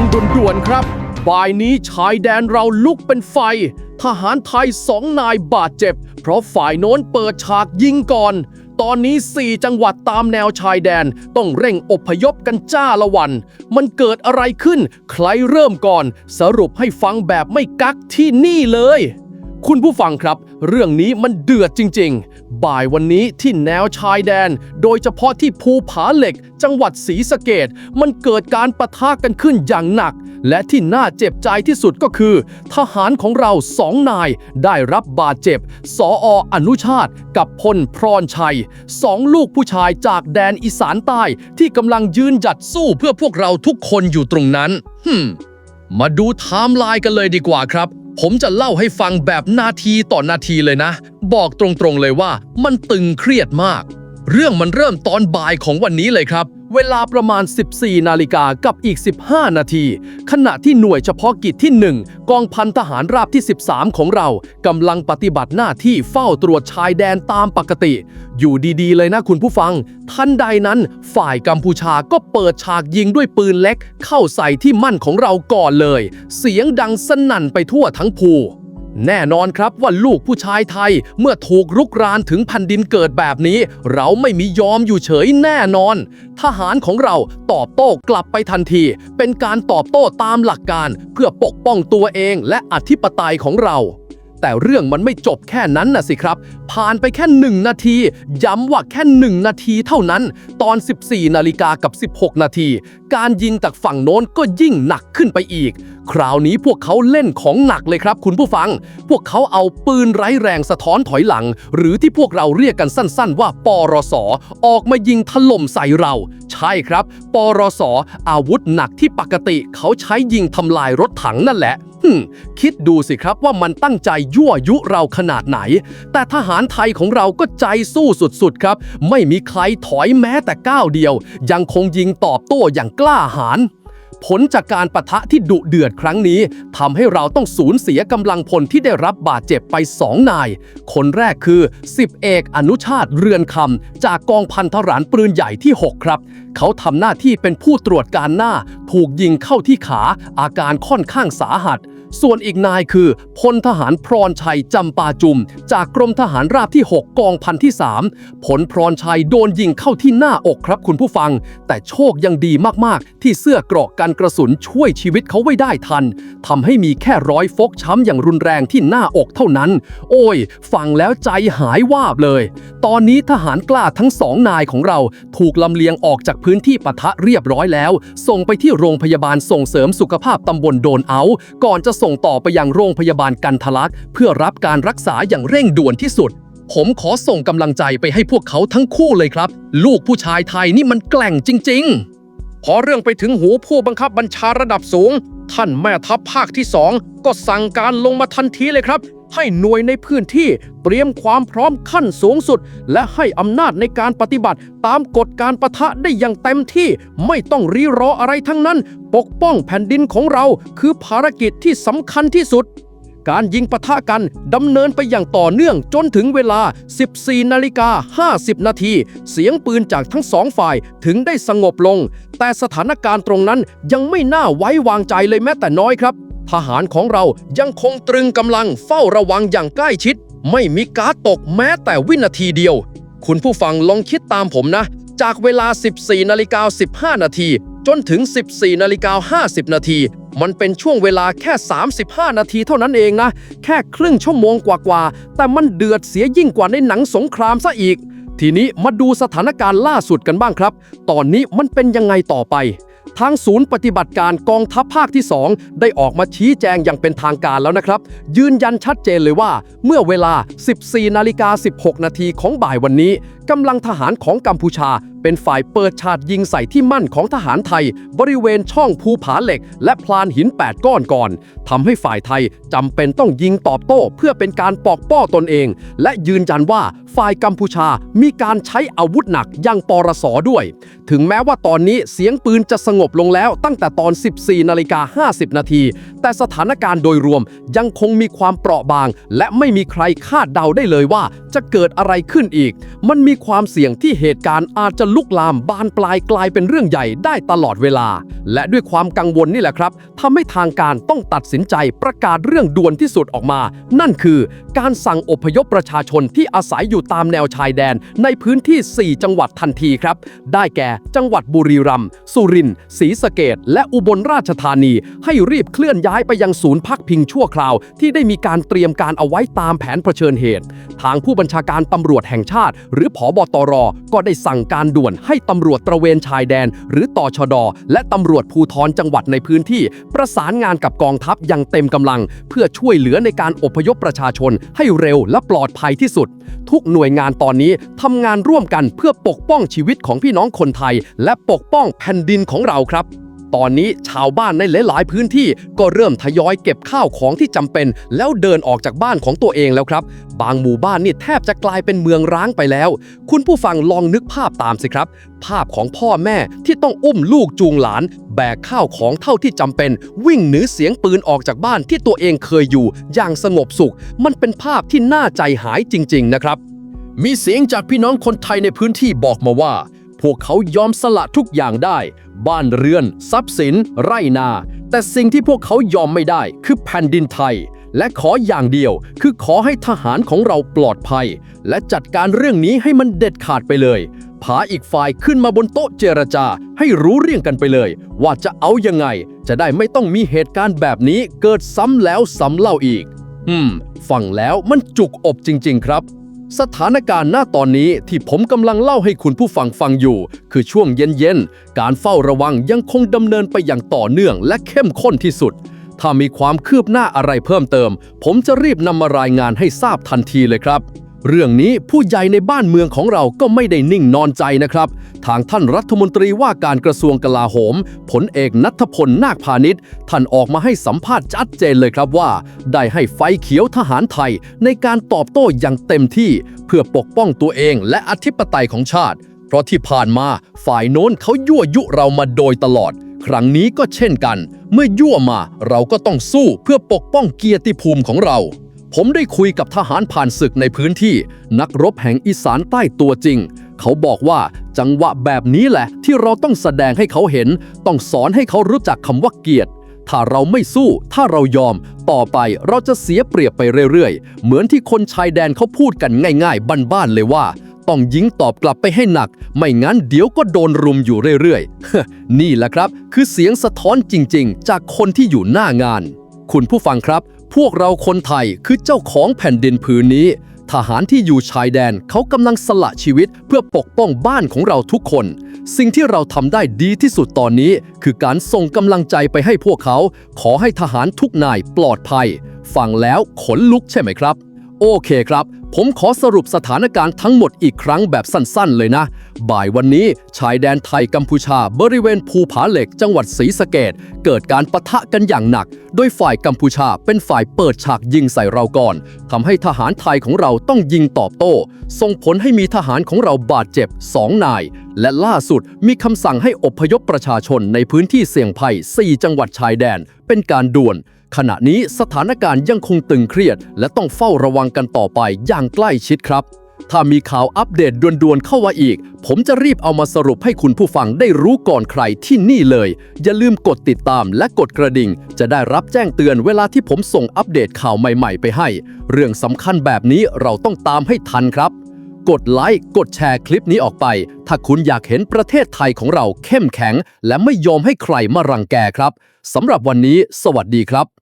งด่วนๆครับ บ่ายนี้ชายแดนเราลุกเป็นไฟ ทหารไทยสองนายบาดเจ็บ เพราะฝ่ายโน้นเปิดฉากยิงก่อน ตอนนี้ 4 จังหวัดตามแนวชายแดนต้องเร่งอพยพกันจ้าละวัน มันเกิดอะไรขึ้น ใครเริ่มก่อน สรุปให้ฟังแบบไม่กักที่นี่เลย คุณผู้ฟังครับ เรื่องนี้มันเดือดจริง ๆ บ่ายวันนี้ที่แนวชายแดน โดยเฉพาะที่ภูผาเหล็ก จังหวัดศรีสะเกดมันเกิดการปะทะกันขึ้นอย่างหนัก และที่น่าเจ็บใจที่สุดก็คือ ทหารของเราสองนายได้รับบาดเจ็บ สออนุชาติ กับพลพรชัยสองลูกผู้ชายจากแดนอีสานใต้ ที่กำลังยืนหยัดสู้เพื่อพวกเราทุกคนอยู่ตรงนั้นฮึมมาดูไทม์ไลน์กันเลยดีกว่าครับ ผมจะเล่าให้ฟังแบบนาทีต่อนาทีเลยนะ บอกตรงๆเลยว่ามันตึงเครียดมาก เรื่องมันเริ่มตอนบ่ายของวันนี้เลยครับ เวลาประมาณ 14 นาฬิกากับอีก 15 นาที ขณะที่หน่วยเฉพาะกิจที่ 1 กองพันทหารราบที่ 13 ของเรากำลังปฏิบัติหน้าที่เฝ้าตรวจชายแดนตามปกติ อยู่ดีๆ เลยนะคุณผู้ฟัง ทันใดนั้นฝ่ายกัมพูชาก็เปิดฉากยิงด้วยปืนเล็ก เข้าใส่ที่มั่นของเราก่อนเลย เสียงดังสนั่นไปทั่วทั้งภู แน่นอนครับว่าลูกผู้ชายไทยเมื่อถูกรุกรานถึงแผ่นดินเกิดแบบนี้ เราไม่มียอมอยู่เฉยแน่นอน ทหารของเราตอบโต้กลับไปทันที เป็นการตอบโต้ตามหลักการ เพื่อปกป้องตัวเองและอธิปไตยของเรา แต่เรื่องมันไม่จบแค่นั้นนะสิครับ ผ่านไปแค่หนึ่งนาที ย้ำว่าแค่หนึ่งนาทีเท่านั้น ตอน 14นาฬิกากับ 16 นาที การยิงจากฝั่งโน้นก็ยิ่งหนักขึ้นไปอีก คราวนี้พวกเขาเล่นของหนักเลยครับคุณผู้ฟัง พวกเขาเอาปืนไร้แรงสะท้อนถอยหลัง หรือที่พวกเราเรียกกันสั้น ๆ ว่าปรสออกมายิงถล่มใส่เรา ใช่ครับ ปรสอาวุธหนักที่ปกติเขาใช้ยิงทำลายรถถังนั่นแหละฮึมคิดดูสิครับว่ามันตั้งใจยั่วยุเราขนาดไหน แต่ทหารไทยของเราก็ใจสู้สุดๆครับ ไม่มีใครถอยแม้แต่ก้าวเดียว ยังคงยิงตอบโต้อย่างกล้าหาญ ผลจากการประทะที่ดุเดือดครั้งนี้ทำให้เราต้องสูญเสียกำลังพลที่ได้รับบาดเจ็บไปสองนาย คนแรกคือ 10 เอกอนุชาติเรือนคำจากกองพันทหารปืนใหญ่ที่ 6 ครับ เขาทำหน้าที่เป็นผู้ตรวจการหน้า ถูกยิงเข้าที่ขาอาการค่อนข้างสาหัส ส่วนอีกนายคือพลทหารพรชัยจำปาจุม จากกรมทหารราบที่ 6 กองพันที่ 3 ผลพรชัยโดนยิงเข้าที่หน้าอกครับคุณผู้ฟัง แต่โชคยังดีมากๆ ที่เสื้อเกราะกันกระสุนช่วยชีวิตเขาไว้ได้ทันทำให้มีแค่รอยฟกช้ำอย่างรุนแรงที่หน้าอกเท่านั้น โอ้ย ฟังแล้วใจหายวาบเลย ตอนนี้ทหารกล้าทั้งสองนายของเราถูกลำเลียงออกจากพื้นที่ปะทะเรียบร้อยแล้ว ส่งไปที่โรงพยาบาลส่งเสริมสุขภาพตำบลโดนเอา ก่อนจะส่งต่อไปยังโรงพยาบาลกันทะลักเพื่อรับการรักษาอย่างเร่งด่วนที่สุด ผมขอส่งกำลังใจไปให้พวกเขาทั้งคู่เลยครับ ลูกผู้ชายไทยนี่มันแกล่งจริง ๆ พอเรื่องไปถึงหูผู้บังคับบัญชาระดับสูง ท่านแม่ทัพภาคที่สองก็สั่งการลงมาทันทีเลยครับ ให้หน่วยในพื้นที่เตรียมความพร้อมขั้นสูงสุด และให้อำนาจในการปฏิบัติตามกฎการประทะได้อย่างเต็มที่ไม่ต้องรีรออะไรทั้งนั้น ปกป้องแผ่นดินของเราคือภารกิจที่สำคัญที่สุด การยิงปะทะกันดำเนินไปอย่างต่อเนื่องจนถึงเวลา 14นาฬิกา50 นาที เสียงปืนจากทั้งสองฝ่ายถึงได้สงบลง แต่สถานการณ์ตรงนั้นยังไม่น่าไว้วางใจเลยแม้แต่น้อยครับ ทหารของเรายังคงตรึงกำลังเฝ้าระวังอย่างใกล้ชิด ไม่มีการตกแม้แต่วินาทีเดียว คุณผู้ฟังลองคิดตามผมนะ จากเวลา 14นาฬิกา15 นาที จนถึง 14นาฬิกา50 นาที มันเป็นช่วงเวลาแค่ 35 นาทีเท่านั้นเองนะ แค่ครึ่งชั่วโมงกว่าๆ แต่มันเดือดเสียยิ่งกว่าในหนังสงครามซะอีก ทีนี้มาดูสถานการณ์ล่าสุดกันบ้างครับ ตอนนี้มันเป็นยังไงต่อไป ทางศูนย์ปฏิบัติการกองทัพภาคที่ 2 ได้ออกมาชี้แจงอย่างเป็นทางการแล้วนะครับ ยืนยันชัดเจนเลยว่า เมื่อเวลา 14 นาฬิกา 16 นาทีของบ่ายวันนี้ กำลังทหารของกัมพูชา เป็นฝ่ายเปิดฉาดยิงใส่ที่มั่นของทหารไทย บริเวณช่องภูผาเหล็ก และพลานหิน 8 ก้อนก่อนทำให้ฝ่ายไทยจำเป็นต้องยิงตอบโต้เพื่อเป็นการปอกป้อตนเอง และยืนยันว่าฝ่ายกัมพูชามีการใช้อาวุธหนักยังปรสด้วย ถึงแม้ว่าตอนนี้เสียงปืนจะสงบลงแล้วตั้งแต่ตอน 14นาฬิกา50 นาที แต่สถานการณ์โดยรวมยังคงมีความเปราะบาง และไม่มีใครคาดเดาได้เลยว่าจะเกิดอะไรขึ้นอีก มันมีความเสี่ยงที่เหตุการณ์อาจจะลุกลามบานปลายกลายเป็นเรื่องใหญ่ได้ตลอดเวลา และด้วยความกังวลนี่แหละครับทำให้ทางการต้องตัดสินใจประกาศเรื่องด่วนที่สุดออกมา นั่นคือการสั่งอพยพประชาชนที่อาศัยอยู่ตามแนวชายแดน ในพื้นที่ 4 จังหวัดทันทีครับ ได้แก่จังหวัดบุรีรัมย์สุรินทร์ศรีสะเกดและอุบลราชธานี ให้รีบเคลื่อนย้ายไปยังศูนย์พักพิงชั่วคราว ที่ได้มีการเตรียมการเอาไว้ตามแผนเผชิญเหตุ ทางผู้บัญชาการตำรวจแห่งชาติ หรือผอบตรก็ได้สั่งการด่วนให้ตำรวจตระเวนชายแดน หรือตอชดและตำรวจภูธรจังหวัดในพื้นที่ ประสานงานกับกองทัพอย่างเต็มกำลัง เพื่อช่วยเหลือในการอพยพประชาชนให้เร็วและปลอดภัยที่สุด ทุกหน่วยงานตอนนี้ทำงานร่วมกันเพื่อปกป้องชีวิตของพี่น้องคนไทย และปกป้องแผ่นดินของเราครับ ตอนนี้ชาวบ้านในหลาย ๆ พื้นที่ก็เริ่มทยอยเก็บข้าวของที่จำเป็น แล้วเดินออกจากบ้านของตัวเองแล้วครับ บางหมู่บ้านนี่แทบจะกลายเป็นเมืองร้างไปแล้ว คุณผู้ฟังลองนึกภาพตามสิครับ ภาพของพ่อแม่ที่ต้องอุ้มลูกจูงหลาน แบกข้าวของเท่าที่จำเป็น วิ่งหนีเสียงปืนออกจากบ้านที่ตัวเองเคยอยู่ อย่างสงบสุข มันเป็นภาพที่น่าใจหายจริง ๆ นะครับมีเสียงจากพี่น้องคนไทยในพื้นที่บอกมาว่า พวกเขายอมสละทุกอย่างได้ บ้านเรือน ทรัพย์สิน ไร่นา แต่สิ่งที่พวกเขายอมไม่ได้คือแผ่นดินไทย และขออย่างเดียวคือขอให้ทหารของเราปลอดภัย และจัดการเรื่องนี้ให้มันเด็ดขาดไปเลยพาอีกฝ่ายขึ้นมาบนโต๊ะเจรจา ให้รู้เรื่องกันไปเลย ว่าจะเอายังไง จะได้ไม่ต้องมีเหตุการณ์แบบนี้เกิดซ้ำแล้วซ้ำเล่าอีก อืม ฟังแล้วมันจุกอกจริง ๆ ครับ สถานการณ์หน้าตอนนี้ที่ผมกำลังเล่าให้คุณผู้ฟังฟังอยู่ คือช่วงเย็นๆ การเฝ้าระวังยังคงดำเนินไปอย่างต่อเนื่องและเข้มข้นที่สุด ถ้ามีความคืบหน้าอะไรเพิ่มเติม ผมจะรีบนำมารายงานให้ทราบทันทีเลยครับ เรื่องนี้ผู้ใหญ่ในบ้านเมืองของเราก็ไม่ได้นิ่งนอนใจนะครับ ทางท่านรัฐมนตรีว่าการกระทรวงกลาโหมผลเอกนัทพลนาคพาณิชย์ท่านออกมาให้สัมภาษณ์ชัดเจนเลยครับว่า ได้ให้ไฟเขียวทหารไทยในการตอบโต้อย่างเต็มที่ เพื่อปกป้องตัวเองและอธิปไตยของชาติ เพราะที่ผ่านมาฝ่ายโน้นเขายั่วยุเรามาโดยตลอด ครั้งนี้ก็เช่นกัน เมื่อยั่วมาเราก็ต้องสู้เพื่อปกป้องเกียรติภูมิของเรา ผมได้คุยกับทหารผ่านศึกในพื้นที่ นักรบแห่งอีสานใต้ตัวจริง เขาบอกว่าจังหวะแบบนี้แหละ ที่เราต้องแสดงให้เขาเห็น ต้องสอนให้เขารู้จักคำว่าเกียรติ ถ้าเราไม่สู้ ถ้าเรายอม ต่อไปเราจะเสียเปรียบไปเรื่อยๆ เหมือนที่คนชายแดนเขาพูดกันง่ายๆบ้านๆเลยว่า ต้องยิงตอบกลับไปให้หนัก ไม่งั้นเดี๋ยวก็โดนรุมอยู่เรื่อยๆนี่แหละครับ คือเสียงสะท้อนจริง ๆ จากคนที่อยู่หน้างาน คุณผู้ฟังครับ พวกเราคนไทยคือเจ้าของแผ่นดินผืนนี้ ทหารที่อยู่ชายแดนเขากำลังสละชีวิตเพื่อปกป้องบ้านของเราทุกคน สิ่งที่เราทำได้ดีที่สุดตอนนี้ คือการส่งกำลังใจไปให้พวกเขา ขอให้ทหารทุกนายปลอดภัย ฟังแล้วขนลุกใช่ไหมครับ โอเคครับ ผมขอสรุปสถานการณ์ทั้งหมดอีกครั้งแบบสั้นๆ เลยนะ บ่ายวันนี้ชายแดนไทยกัมพูชาบริเวณภูผาเหล็กจังหวัดศรีสะเกดเกิดการปะทะกันอย่างหนัก โดยฝ่ายกัมพูชาเป็นฝ่ายเปิดฉากยิงใส่เราก่อนทำให้ทหารไทยของเราต้องยิงตอบโต้ ส่งผลให้มีทหารของเราบาดเจ็บ 2 นาย และล่าสุดมีคำสั่งให้อพยพประชาชนในพื้นที่เสี่ยงภัย 4 จังหวัดชายแดน เป็นการด่วน ขณะนี้สถานการณ์ยังคงตึงเครียด และต้องเฝ้าระวังกันต่อไปอย่างใกล้ชิดครับ ถ้ามีข่าวอัปเดตด่วนๆเข้ามาอีก ผมจะรีบเอามาสรุปให้คุณผู้ฟังได้รู้ก่อนใครที่นี่เลย อย่าลืมกดติดตามและกดกระดิ่ง จะได้รับแจ้งเตือนเวลาที่ผมส่งอัปเดตข่าวใหม่ๆ ไปให้ เรื่องสำคัญแบบนี้เราต้องตามให้ทันครับกดไลค์กดแชร์คลิปนี้ออกไป ถ้าคุณอยากเห็นประเทศไทยของเราเข้มแข็ง และไม่ยอมให้ใครมารังแกครับสำหรับวันนี้ สวัสดีครับ